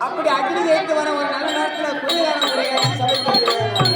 அப்படி அக்னி ஜெயித்து வர ஒரு நல்ல நேரத்தில் குளிரான சபை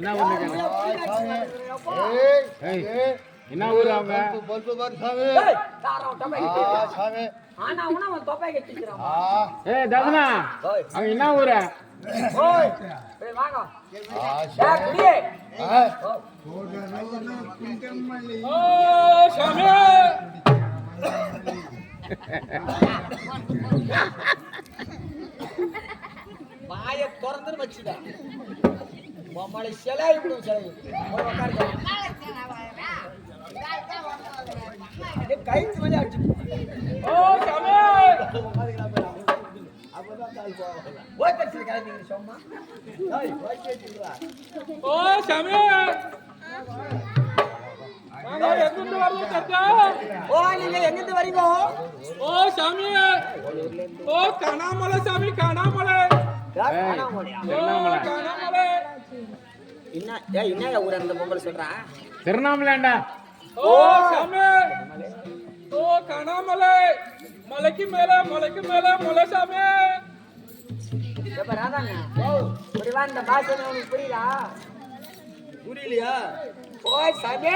என்ன ஊரு ஏய் என்ன ஊரு அவங்க ஆனா அவனா அவன் தொப்பை கட்டிக்கிறான் ஏய் தகுனா அவங்க என்ன ஊரு? ஏய், வாங்க. ஏய், குடியே. ஓ சாமி. வாயை திறந்துன்னு வச்சுடா. மம்மளை சிலை விடும் சிலை. போய் உட்காருங்க. அப்படியே கைத்து மேலே அடிச்சு. ஓ சாமி. ஓய் கட்சியில் கிளம்பிங்க சும்மா ஏய் என்ன ஊர் அந்த பொம்பளை சொல்றா? திருவண்ணாமலைண்டா ஓ சாமி. ஓ கனாமலை. மலைக்கு மேல மலைக்கு மேல மலை சாமி. எப்ப ராதாங்க இப்படி வா இந்த பாஷை உனக்கு புரியுதா புரியலையா? ஓய் சாமி.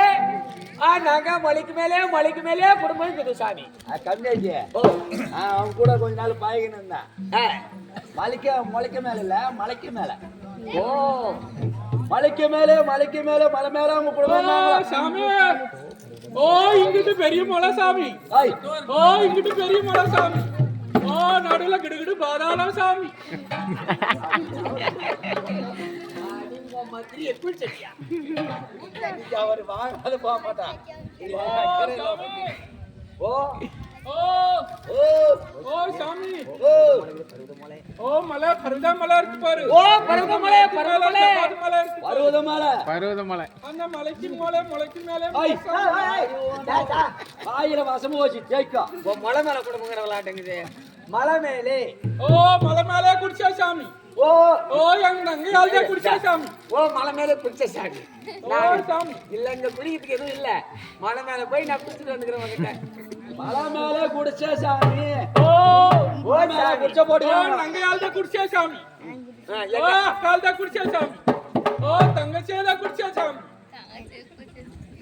ஆ நாங்க மலைக்கு மேலே மலைக்கு மேலே குடும்பம் இருக்குது சாமி. கம்மியாச்சு ஓ. அவன் கூட கொஞ்ச நாள் பாய்கின்னு இருந்தான். மலைக்கு மலைக்கு மேல இல்ல மலைக்கு மேல. ஓ. மலைக்கு மேல மலைக்கு மேல மலை மேல அவங்க ஓ குடும்பம் சாமி. ஓ இங்கிட்டு பெரிய மலை சாமி. ஓ இங்கிட்டு பெரிய மலை சாமி. ஓ நடுவுல கிடுகிடு பாதாளம் சாமி. அவர் வாங்காத போக மாட்டான். ஓ. ஓ ஓ ஓ சாமி. ஓ. ஓ மலை பருதா மலை இருக்கு பாரு. ஓ பருவமலை பருவமலை அது மலை. இருக்கு பாரு. பருவத மேல. பருவதமலை அந்த மலைக்கு மேல மலைக்கு மேல ஆயிரம் வருஷமும் வச்சு ஜெயிக்கா ஓ மலை மேல கூட முங்கிற விளையாட்டுங்குது. மலை மேலே. ஓ மலை மேல குடிச்சா சாமி. ஓ. ஓ எங்க நங்கையால குடிச்சா சாமி. ஓ மலை மேல பிடிச்ச சாமி. சாமி. இல்ல இங்க குடிக்கிறதுக்கு எதுவும் இல்ல. மலை மேல போய் நான் குடிச்சிட்டு வந்துக்கிறேன் உங்ககிட்ட மலை மேல குடிச்ச சாமி. ஓ ஓ மேல குடிச்ச ஓ போடுவாங்க நங்கையால குடிச்சா சாமி. ஆ, ஓ எங்க? அக்கால குடிச்சா சாமி. ஓ தங்கச்சியதான் குடிச்சா சாமி.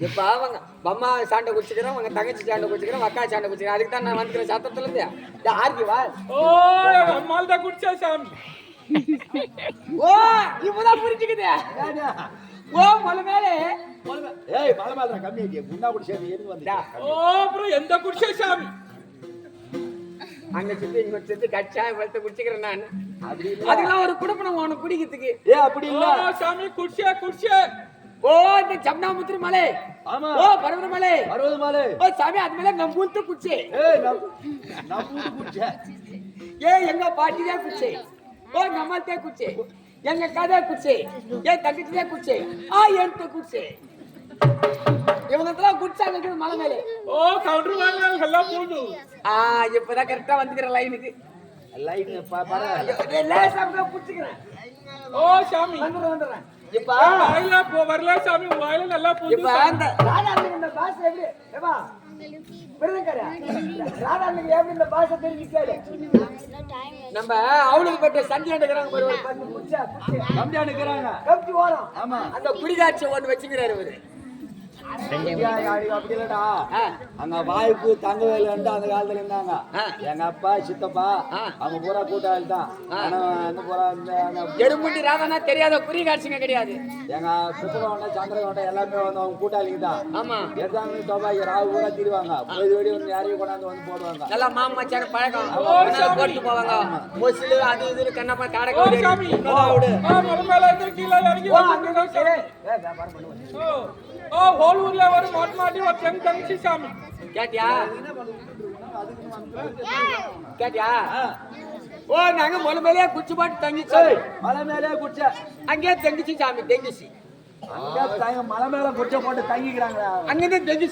இப்ப அவங்க அம்மா சாண்டை குடிச்சுக்கிறோம் அவங்க தங்கச்சி சாண்டை குடிச்சுக்கிறோம் அக்கா சாண்டை குடிச்சுக்கிறோம். அதுக்கு தான் நான் வந்துக்கிறேன் சத்தத்துல இருந்து ஆர்கி வா. ஓ அம்மாள் தான் குடிச்சா சாமி. ஓ இப்பதான் புரிஞ்சுக்குது. ஓ மொழ மேலே ஏய் மலை மேல கம்மி ஆகிய முன்னா ஓ அப்புறம் எந்த குடிச்சா சாமி அங்க சுத்தி இங்க சுத்தி கச்சா குடிச்சுக்கிறேன் நான். அதுக்கெல்லாம் ஒரு குடுப்பனம் உனக்கு குடிக்கிறதுக்கு ஏ அப்படி ஓ இல்ல சாமி குடிச்சா குடிச்சா. ஓ இந்த ஜம்னாமுத்திரி மலை. ஆமா. ஓ பர்வத மலை. அறுபது மாலை. ஓ சாமி அது மேல நம்ம ஊத்து குச்சி ஏய் நம் நம்ம வீட்டு குடிச்ச. ஏ எங்க பாட்டி தான் குச்சி ஓ நம்ம தே குச்சி எங்க கதை குச்சி ஏ தங்கச்சி தான் குச்சி ஆ எடுத்து குச்சி இவங்க எல்லாம் குடிச்சாங்க இருக்குது மலை மேலே. ஓ கவுண்டர் வாங்க எல்லாம் பூண்டு ஆ இப்பதான் கரெக்டா வந்துக்கிற லைனுக்கு லைட் பரவாயில்ல லேசா குடிச்சுக்கிறேன் ஓ சாமி. வந்துடுறேன் வந்துடுறேன் இப்ப. வாயில போ வரல சாமி வாயில நல்லா பூண்டு இப்ப அந்த ராதாளுக்கு இந்த பாஷை எப்படி? ஏப்பா? விருதுக்காரா எப்படி இந்த பாஷை தெரிஞ்சுக்காரு நம்ம அவளுக்கு பட்ட சண்டை எடுக்கிறாங்க பாரு, ஒரு பத்து ஓரம். ஆமா. அந்த குடிகாட்சி ஒண்ணு வச்சுக்கிறாரு இவரு. அங்க வாய்ப்பு தங்கவேலு அந்த காலத்துல இருந்தாங்க. எங்க அப்பா சித்தப்பா. அவங்க பூரா கூட்டாளி தான். பூரா எருமுண்டி ராதானா தெரியாத குடிகாட்சிங்க கிடையாது. எங்க சுத்தகோண்டை சந்திரகோண்டை எல்லாமே வந்து அவங்க கூட்டாளிங்க தான். ஆமா. எடுத்தாங்க தொபாக்கி ராவு பூரா திரிவாங்க. பொழுது வெடி வந்து யாரையும் கொண்டாந்து வந்து போடுவாங்க. நல்லா மாமாச்சான பழக்கம். போட்டு போவாங்க. மொசிலு அது இது கண்ணப்பா கீழே ஓ, அங்க சாமி. ஹோல் ஊர்ல ஒரு மாட்டு மாட்டி ஒரு தென் தங்கச்சி சாமி. கேட்டியா? கேட்டியா? ஓ நாங்க முத மேலே குச்சி போட்டு தங்கிச்சு மலை மேலே குடிச்ச அங்கேயே தங்கிச்சு சாமி தெங்கிச்சு. அங்க தங்க மலை மேல குடிச்ச போட்டு தங்கிக்கிறாங்களா? அங்கிருந்து தெங்கி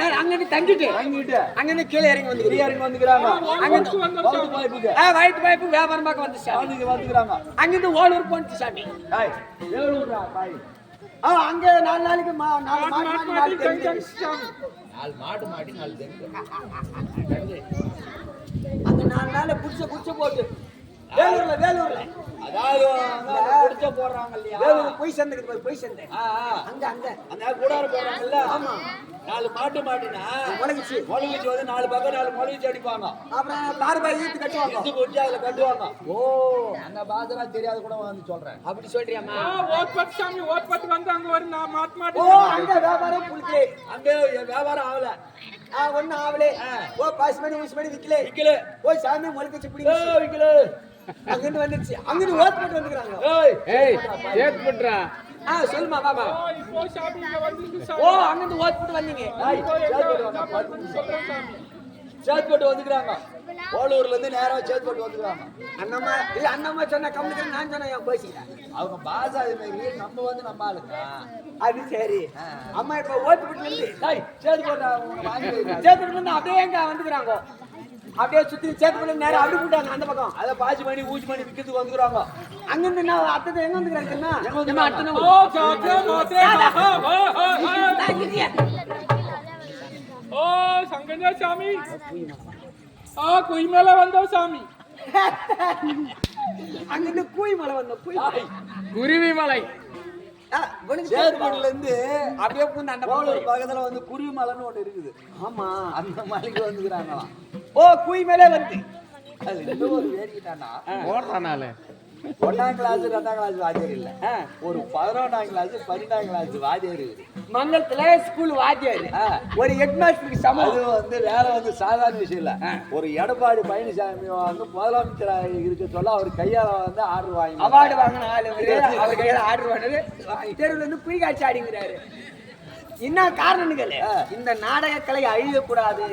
அ- அங்கிருந்து தங்கிட்டு. தங்கிட்டு. அங்கிருந்து கீழே இறங்கி வந்து பெரியாருங்க வந்துக்கிறாங்க. அங்கிருந்து சாமி. வயிற்று வாய்ப்பு வியாபாரம் பார்க்க வந்து சாமி. வந்து வந்துக்கிறாங்க. அங்கிருந்து ஓலூர் போனுச்சு சாமி. அங்க நாலு நாளைக்கு மா- நாலு மாட்டு மாட்டி தென் தெரிஞ்சு. தங்கச்சி சாமி அந்த நாலு நாள் குடிச்ச குடிச்ச போட்டு. வேலூர்ல வேலூர்ல. அதாவது அங்க குடிச்ச போடுறாங்க இல்லையா? வேலூர் போய் சேர்ந்துக்கு போய் போய் சேர்ந்தேன். அங்க அங்க. அந்த கூடாரம் போடுறாங்கல்ல? ஆமா. நாலு மாட்டு மாட்டினா முளைகிச்சு முளைகிச்சு வந்து நாலு பக்கம் நாலு முளைகிச்சு அடிப்பாங்க. அப்புறம் தார் பாய் ஈத்து கட்டுவாங்க. இது அதுல கட்டுவாங்க. ஓ அந்த பாசரா தெரியாத கூட வந்து சொல்றேன். அப்படி சொல்றியாமா ஓ ஓட் பத்து சாமி ஓட் பத்து வந்து அங்க ஒரு நான் மாட்டு மாட்டி ஓ அங்க வியாபாரம் புளிக்கலே அங்க என் வியாபாரம் ஆகல. ஆ ஒண்ணு ஆவலே ஓ பாஸ் பண்ணி ஊசி பண்ணி விக்கலே. விக்கல. ஓ சாமி முளைக்கச்சு பிடி விக்கல. அங்கிருந்து வந்துருச்சு. அங்கிருந்து ஓட் போட்டு வந்துக்கிறாங்க ஏய் ஏய் சேத் பண்றா. ஆ சொல்லுமா வாமா ஓ அங்கிருந்து ஓட் போட்டு வந்தீங்க. சேத்பட்டு வந்துக்கிறாங்க. ஓலூர்ல இருந்து நேரா சேத்பட்டு வந்துக்கிறாங்க. அண்ணம்மா. இல்ல அண்ணம்மா சொன்ன கம்முக்கு நான் சொன்னேன் என் பேசிக்கிறேன் அவங்க பாசா அது மாதிரி நம்ம வந்து நம்ம ஆளுங்க அது சரி. அம்மா இப்ப ஓட்டு போட்டு சேத்பட்டு வாங்கி. சேத்துட்டு வந்து அப்படியே எங்க வந்துக்கிறாங்க. அப்படியே சுத்தி சேத்து பண்ணி நேரம் அப்படி போட்டாங்க அந்த பக்கம். அதை பாசி பண்ணி ஊசி பண்ணி விக்கிறதுக்கு வந்துக்கிறாங்க அங்கிருந்து நான் அத்தனை எங்க வந்துக்கிறாங்க தெரியுமா? எங்க வந்துக்கிறாங்க? அத்தனை ஓ சாத்தே மாத்தே? ஓ சங்கஞ்சா சாமி. ஆ குய் மேல வந்தோம் சாமி. கூய் மலை வந்த கூய் மலை. குருவி மலை. சேத்பட்டுல இருந்து அப்படியே பூந்து அந்த. பக்கத்துல வந்து குருவி மலைன்னு ஒண்ணு இருக்குது. ஆமா. அந்த மலைக்கு வந்துக்கிறாங்களாம். ஓ கூய் மேலே வந்து. அது இன்னும் ஒரு வேடிக்கைட்டானா ஓடுறானால ஒன்னாம் கிளாஸ் ரெண்டாம் கிளாஸ் வாத்தியார் இல்ல. ஒரு பதினொன்றாம் கிளாஸ் பன்னெண்டாம் கிளாஸ் வாத்தியார் மங்கலத்துல ஸ்கூல் வாத்தியாரு. ஒரு ஹெட் மாஸ்டருக்கு சமம். அது வந்து வேலை வந்து சாதாரண விஷயம் இல்ல. ஒரு எடப்பாடி பழனிசாமி வந்து முதலமைச்சரா இருக்க சொல்ல அவர் கையால வந்து ஆர்டர் வாங்கி அவார்டு வாங்கின ஆளு. அவர் கையில ஆர்டர் பண்ணது தெருவுல இருந்து குய் காய்ச்சி ஆடிங்கிறாரு என்ன காரணம் கேளு இந்த நாடக கலை அழியக்கூடாது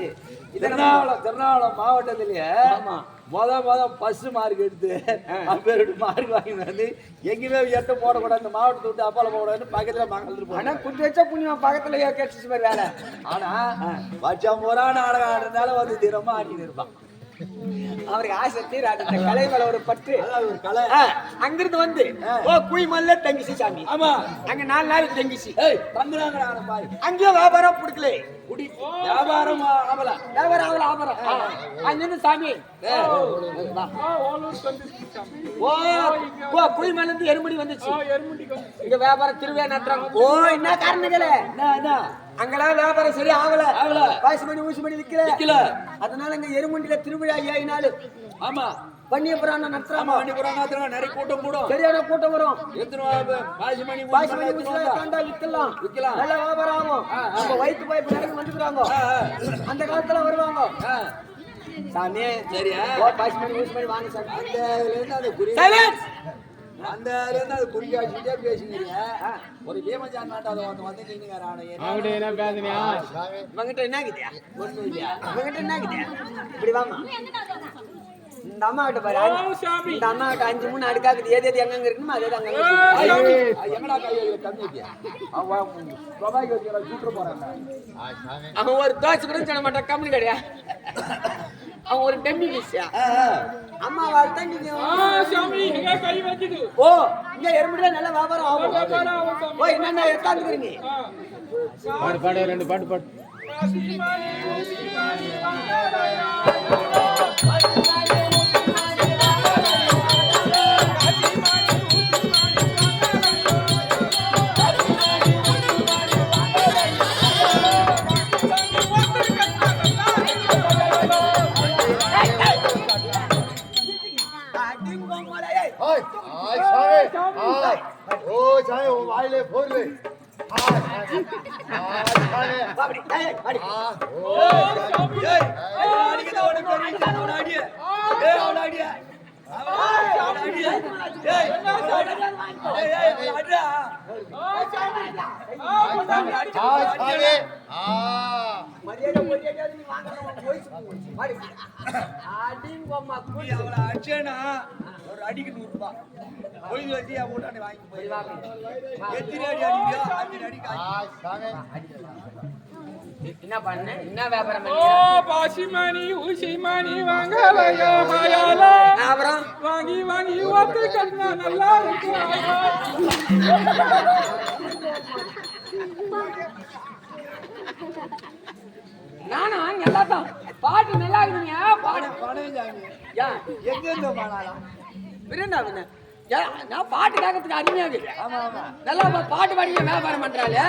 திருநாவளம் திருநாவளம் மாவட்டத்திலேயே ஆமா. முத முத பஸ் மார்க் எடுத்து அப்பேரு மார்க் வாங்கி வந்து எங்கேயுமே எட்ட போடக்கூடாது. இந்த மாவட்டத்தை விட்டு அப்பால போடக்கூடாதுன்னு பக்கத்துல மகள் ஆனா போனேன் குட்டி வச்சா புண்ணியம் பக்கத்துல கிடைச்சிச்சு பாரு வேலை. ஆனா வருஷம் பூரா நாடகம் ஆடுறதுனால வந்து தினமும் ஆடிட்டு இருப்பான். அவருக்கு ஆசை தீராது. இந்த கலை மேல ஒரு பற்று. ஒரு கலை. அங்கிருந்து வந்து ஓ குயிமல்ல தங்கிச்சு சாமி. ஆமா. அங்க நாலு நாள் தங்கிச்சு. அங்கேயும் வியாபாரம் பிடிக்கல. குடி வியாபாரம் ஆகல வியாபாரம் ஆகல ஆபரம் அங்கிருந்து சாமி. ஓ ஓ குயிமல்ல இருந்து எருமடி வந்துச்சு. ஆ, எருமுண்டிக்கு வந்துச்சு. இங்க வியாபாரம் திருவிழா நடத்துறாங்க. ஓ என்ன காரணங்கள என்ன என்ன? அங்கெல்லாம் வியாபாரம் சரி ஆகல. ஆகல. பாயசு மணி ஊசி மணி விக்கல விக்கல. அதனால இங்க எருமண்டியில திருவிழா நாள் ஆமா. பண்ணிய புராணம் நடத்துறாமா வண்டி புறாங்க நிறைய கூட்டம் கூடும். சரியான கூட்டம் வரும். எத்தனை பாசி மணி பாயசு மணி ஊசி தாண்டா விக்கலாம் விக்கலாம். நல்ல வியாபாரம் ஆகும். நம்ம வயிற்று பாய்ப்பு நடந்து வந்துக்கிறாங்க அந்த காலத்துல வருவாங்க. சாமி சரியா? பாயசு மணி ஊசி மணி வாங்க சாமி அந்த அந்த குறி அந்த இருந்து அது குறி காட்சிட்டே பேசுகிறீங்க ஒரு பீமஜான் நாட்டு அதை வந்து வந்து நீங்க அவங்ககிட்ட என்ன பேசுனியா? இவங்கிட்ட என்ன ஆகுது ஒண்ணும் இல்லையா இவங்கிட்ட என்ன இப்படி வாமா இந்த அம்மா கிட்ட பாரு. இந்த அம்மா கிட்ட அஞ்சு மூணு அடுக்காக்குது. எது எது எங்க இருக்குமோ அது அங்க அவன் ஒரு தோசை கூட சொல்ல மாட்டான். கம்மி கிடையா? அவன் ஒரு டெம்மி பீஸா? அம்மா வாழ்த்தா நீங்க ஆ, சாமி, எங்க கை வைக்குது. ஓ இங்க எறும்புல நல்ல வியாபாரம் ஆகும். ஓ என்னென்ன எடுத்தாந்துக்கிறீங்க. பாடு பாடு ரெண்டு பாட்டு பாடு. ஏய் அடியா ஆ, ஒரு அடிக்கு நூறு ரூபாய் பொழுது வச்சு என் வாங்கி போய். எத்தனை அடி அடிக்கிறியோ என்ன பண்ண? என்ன வியாபாரம் ஓ பாசிமணி ஊசிமணி வாங்கலையா மாயால? அப்புறம் வாங்கி வாங்கி ஓத்து நல்லா நானா? நல்லா தான் பாட்டு நல்லா இருக்குதுங்க. பாடு ஏன், நான் பாட்டு கேட்கறதுக்கு அருமையா ஆமா நல்லா பாட்டு பாடிக்க வியாபாரம் பண்றாளே.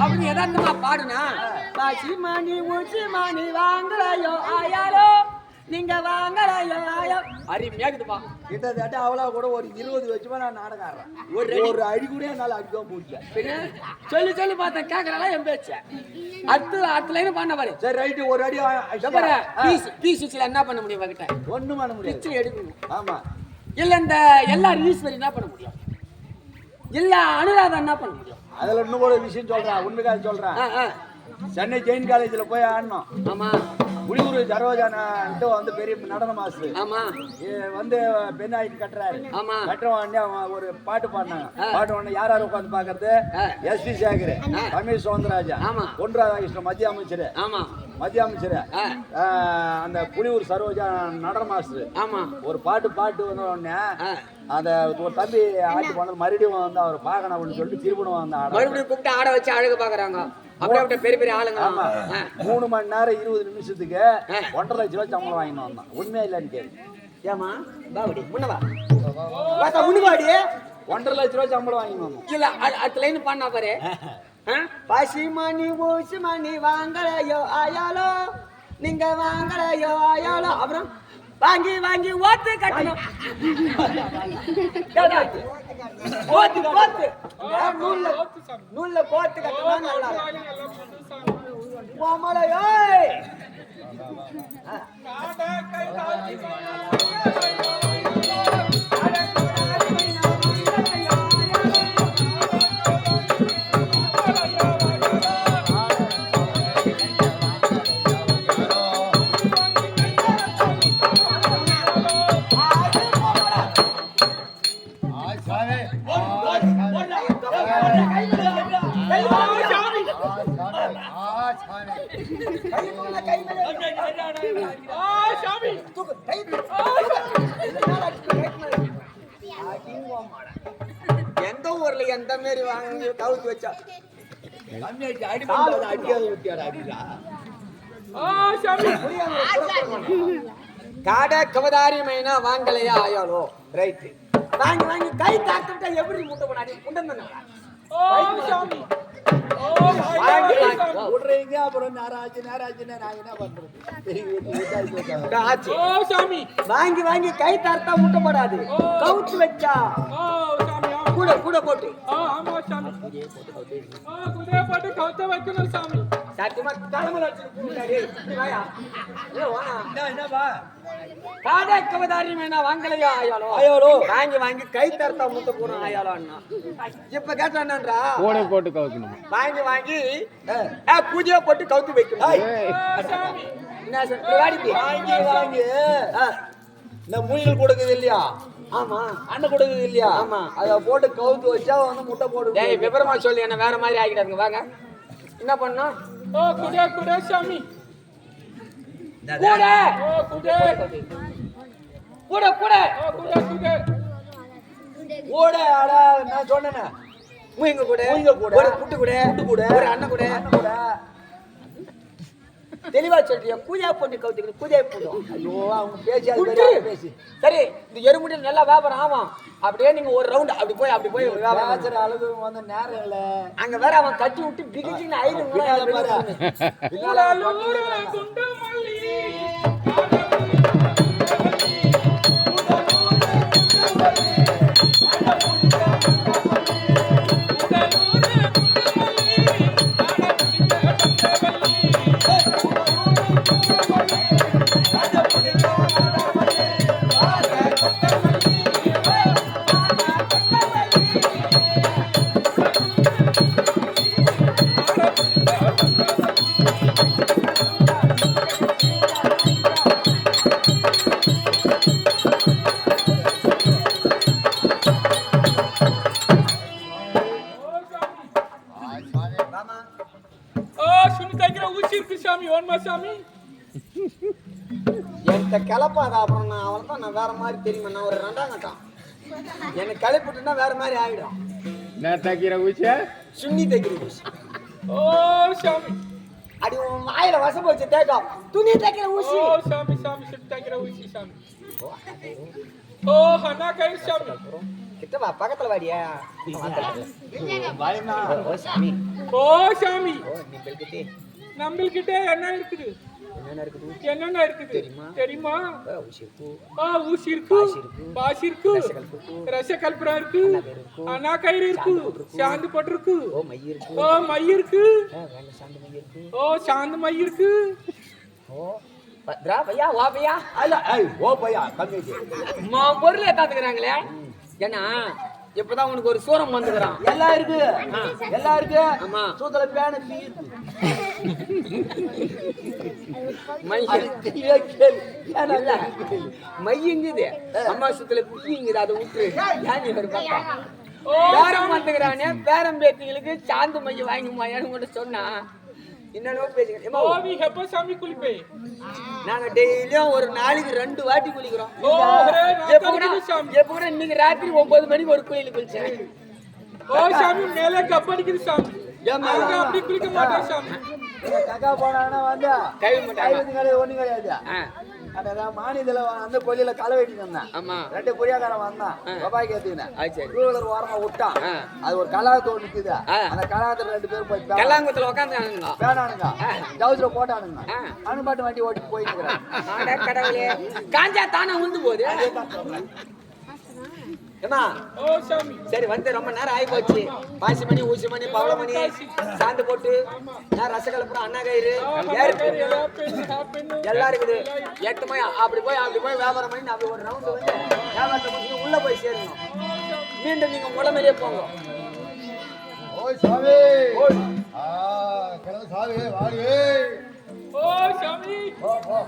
அப்படின்னு எதார்த்தமா பாடுனா பாசி மணி ஊசி மணி வாங்கலையோ ஆயாரோ? நீங்க வாங்கலையோ ஆயோ அருமையா இருக்குதுப்பா கிட்டத்தட்ட அவளா கூட ஒரு இருபது வருஷமா நான் நாடகம் ஆடுறேன். ஒரு ஒரு அடி கூட என்னால அடிக்க முடியல சொல்லி சொல்லி பார்த்தேன். கேட்கறலாம் என் பேச்ச? அடுத்து அடுத்த லைன் பண்ண பாரு. சரி ரைட்டு ஒரு அடி பீஸ் பீஸ் என்ன பண்ண முடியும் உங்ககிட்ட? ஒண்ணும் பண்ண முடியாது. பிச்சை எடுக்கணும். ஆமா. இல்ல இந்த எல்லா ஈஸ்வரி என்ன பண்ண முடியும்? இல்ல அனுராதா என்ன பண்ண முடியும்? அதுல இன்னும் ஒரு விஷயம் சொல்றேன் உண்மைக்காக ஆ. சென்னை ஜெயின் காலேஜ்ல போய் ஆடணும். ஆமா. புலியூர் சரோஜான்ட்டு வந்து பெரிய நடன மாஸ்டர் ஆமா. வந்து பெண்ணாய்க்கு கட்டுறாரு. ஆமா. கட்டுற உடனே அவன் ஒரு பாட்டு பாடினாங்க. பாட்டு உடனே யார் யார் உட்காந்து பாக்குறது. எஸ் பி சேகர் தமிழ் சவுந்தரராஜா ஆமா. பொன் ராதாகிருஷ்ணன் மத்திய அமைச்சர். ஆமா. மத்திய அமைச்சர். அந்த புலியூர் சரோஜா நடன மாஸ்டர் ஆமா. ஒரு பாட்டு பாட்டு வந்த உடனே. அந்த ஒரு தம்பி ஆட்டி போனது மறுபடியும் வந்து அவர் பார்க்கணும் அப்படின்னு சொல்லிட்டு திருப்பணம் வந்து ஆட மறுபடியும் கூப்பிட்டு ஆட வச்சு அழகு பாக்குறாங்க அப்படியே பெரிய பெரிய ஆளுங்க. மூணு மணி நேரம் இருபது நிமிஷத்துக்கு. ஒன்றரை லட்ச ரூபாய் சம்பளம் வாங்கிட்டு வந்தான். உண்மையா இல்லைன்னு கேள்வி ஏமா பாவடி முன்னவா முன்னுவாடி ஒன்றரை லட்ச ரூபாய் சம்பளம் வாங்கிட்டு வந்தோம் இல்ல அடுத்த லைன் பண்ணா பாரு. பசி மணி ஊசி மணி வாங்கலையோ ஆயாலோ நீங்க வாங்கலையோ ஆயாலோ அப்புறம்? வாங்கி வாங்கி ஓத்து கட்டணும்? ஓத்து ஓத்து நூல்ல நூல்ல கோத்து கட்டணும் நல்லா கோமலையோ हाय எந்த ஊர்ல எந்த மாரி வாங்கி கவுத்து வச்சா காட கவதாரி அடிக்காத வாங்கலையா? ஆயாலோ ரைட் வாங்கி வாங்கி கை தாக்கிட்டா எப்படி முட்டை போனாடி முண்டம் தானே வாங்கி சாமி வாங்கி விடுறீங்க அப்புறம் நேரம் ஆச்சு நேரம் ஆச்சுன்னா நான் என்ன பண்றது பெரிய வீட்டு விட்டாச்சு போட்டாங்க. முட்டை ஆச்சு ஓ சாமி வாங்கி வாங்கி கை தார்த்தா முட்டை போடாது ஓ. கவுத்து வச்சா ஓ சாமி ஆ கூட கூட போட்டு ஆ ஆமா சாமி ஆ குதிரை போட்டு கவுத்த வைக்கணும் சாமி சத்தியமா தலைமையில வாயா. ஏ வாயா என்ன என்னப்பா வாங்கலையா ஆயாலோ ஆயாலோ. வாங்கி வாங்கி கை தார்த்தா முட்டை போறோம் ஆயாலோ அண்ணா. இப்ப கேட்டான்றா கூட போட்டு கவுக்கணும் வாங்கி வாங்கி. ஆ, பூஜையை போட்டு கவுத்து வைக்கணும். என்ன வாடிக்கு வாங்கி வாங்கி. ஆ, இந்த மூலிகள் கொடுக்குது இல்லையா? ஆமா. அண்ணன் கொடுக்குது இல்லையா? ஆமா. அதை போட்டு கவுத்து வச்சா வந்து முட்டை போடு டேய் விவரமா சொல்லி என்ன வேற மாதிரி ஆகிடாதுங்க வாங்க. என்ன பண்ணோம் ஓ குதிரை குதிரை சாமி கூட ஓ குதிரை கூட கூட ஓ குதிரை குதிரை ஓட அடா நான் சொன்னேனே. மூங்க கூட. மூங்க கூட. ஒரு குட்டு கூட. குட்டு கூட. ஒரு அண்ணன் கூட. அண்ணன் கூட. தெளிவா சொல்றியா பூஜா போட்டு கவுத்துக்கணும் பூஜை போடும் ஐயோ அவங்க பேசி அது பேசி சரி இந்த எறுமுடி நல்லா வியாபாரம் ஆகும் அப்படியே நீங்க ஒரு ரவுண்ட் அப்படி போய் அப்படி போய் வியாபாரம் அளவு வந்து நேரம் இல்ல அங்க வேற அவன் கட்டி விட்டு பிகிச்சின்னு ஐந்து என்கிட்ட கிளப்பாத அப்புறம் நான் அவளை தான் நான் வேற மாதிரி தெரியுமா? நான் ஒரு ரெண்டாம் கட்டம். என்னை கிளப்பிட்டுனா வேற மாதிரி ஆயிடும். நான் தைக்கிற ஊசிய சுண்ணி தக்கிற ஊசி ஓ சாமி. அடி உன் வாயில வசம் போச்சு தேக்கம் துணி தக்கிற ஊசி. ஓ சாமி சாமி சுட்டு தக்கிற ஊசி சாமி. ஓ ஹனா கை சாமி. கிட்டவா பக்கத்துல வாடியா. ஓ சாமி. ஓ சாமி. ஓ நீ பெல்கிட்டே. நம்மள்கிட்ட என்ன இருக்குது? என்னென்ன இருக்குது? என்னென்ன இருக்குது? தெரியுமா? தெரியுமா? இருக்கு ஆ ஊசி இருக்கு பாசி இருக்கு. பாசி இருக்கு ரசகல்பு இருக்கு. ரசகல்பரா இருக்கு கயிறு இருக்கு சாந்து போட்டு இருக்கு ஓ மை இருக்கு ஓ மை இருக்கு சாந்து மை இருக்கு ஓ சாந்து மை இருக்கு ஓ பத்ரா பையா வா பையா. அல்ல ஓ பையா மா பொருளை காத்துக்கிறாங்களே ஏன்னா இப்பதான் உனக்கு ஒரு சூரம் வந்துக்கிறான்? எல்லாம் இருக்கு எல்லாம் இருக்கு ஆமா. சூத்துல பேன இல்ல மையுங்குது. அம்மா சுத்துல குட்டிங்குது அதை விட்டு ஏன் பாப்பா? ஓ. பேரம் வந்துக்கிறானே பேரம் பேத்திங்களுக்கு சாந்து மைய வாங்கிமாயான்னு கூட சொன்னா என்னென்னவோ பேசுகிறேன் ஓ நீ ஹெப்ப சாமி குளிப்பே. நாங்க டெய்லியும் ஒரு நாளைக்கு ரெண்டு வாட்டி குளிக்கிறோம். எப்ப கூட எப்ப கூட இன்னைக்கு ராத்திரி ஒன்பது மணிக்கு ஒரு கோயிலுக்கு குளிச்சேன். ஓ சாமி மேலே கப்படிக்குது சாமி. அப்படி குளிக்க மாட்டோம் சாமி. கக்கா போனாங்கன்னா வந்து மாட்டாங்க. கைவத்து கிடையாது அதான் மாநிலத்துல அந்த கொல்லியில களை வெட்டிட்டு வந்தேன். ஆமா. ரெண்டு கொரியாக்காரன் வந்தான். அது சரி. டூ வீலர் ஓரமா விட்டான். அது ஒரு கலாத்தோடு நிக்குது. அந்த கலாத்துல ரெண்டு பேரும் போய் கல்லாங்குளத்துல உட்காந்துருக்கானுங்க பேனானுங்க ஜவுஸ்ல போட்டானுங்க. அனுப்பாட்டு வண்டி ஓட்டி போயிருக்கிறேன் காஞ்சா தானே உந்து போகுது சாமி சரி வந்து ரொம்ப நேரம் ஆகி போச்சு பாசி மணி ஊசி மணி பவள மணி சாந்து போட்டு நான் ரசகலப்புறம் அண்ணா கயிறு எல்லாம் இருக்குது. எட்டு மணி அப்படி போய் அப்படி போய் வியாபாரம் பண்ணி அப்படி ஒரு ரவுண்டு வந்து வியாபாரத்தை முடிச்சு உள்ள போய் சேரணும். மீண்டும் நீங்க முளமையிலே போங்க. ஓய் சாமி. ஆ கடந்த சாமி வாடி ஓ சாமி. போ போ